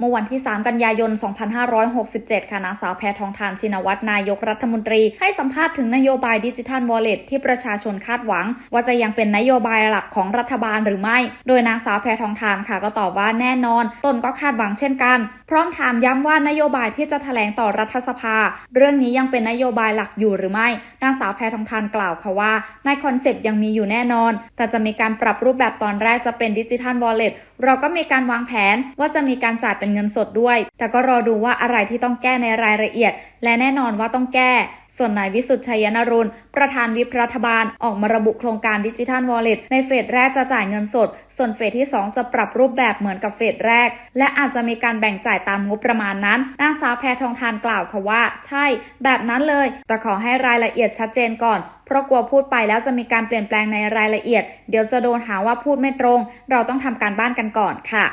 เมื่อวันที่ 3 กันยายน 2567 ค่ะนางสาวแพทองทานชินวัตรนายกรัฐมนตรีให้สัมภาษณ์ถึงนโยบายดิจิทัลวอลเล็ตที่ประชาชนคาดหวัง ว่าจะยังเป็นนโยบายหลักของรัฐบาลหรือไม่ โดยนางสาวแพทองทานค่ะก็ตอบว่าแน่นอน ตนก็คาดหวังเช่นกัน พร้อมถามย้ำว่านโยบายที่จะแถลงต่อรัฐสภา เรื่องนี้ยังเป็นนโยบายหลักอยู่หรือไม่ นางสาวแพทองทานกล่าวค่ะว่า ในคอนเซปต์ยังมีอยู่แน่นอน แต่จะมีการปรับรูปแบบตอนแรกจะเป็นดิจิทัลวอลเล็ตเราก็มีการวางแผนว่าจะมีการจ่ายเป็นเงินสดด้วย แต่ก็รอดูว่าอะไรที่ต้องแก้ในรายละเอียด และแน่นอนว่าต้องแก้ ส่วนนายวิสุทธิ์ชัยนรุณ ประธานวิปรัฐบาลออกมาระบุโครงการดิจิทัลวอลเล็ตในเฟสแรกจะจ่ายเงินสด ส่วนเฟสที่ 2 จะปรับรูปแบบเหมือนกับเฟสแรก และอาจจะมีการแบ่งจ่ายตามงบประมาณนั้นนางสาวแพทองทานกล่าวค่ะว่า ใช่ แบบนั้นเลย แต่ขอให้รายละเอียดชัดเจนก่อนเพราะกลัวพูดไปแล้วจะมีการเปลี่ยนแปลงในรายละเอียด เดี๋ยวจะโดนหาว่าพูดไม่ตรง เราต้องทำการบ้านกันก่อนค่ะ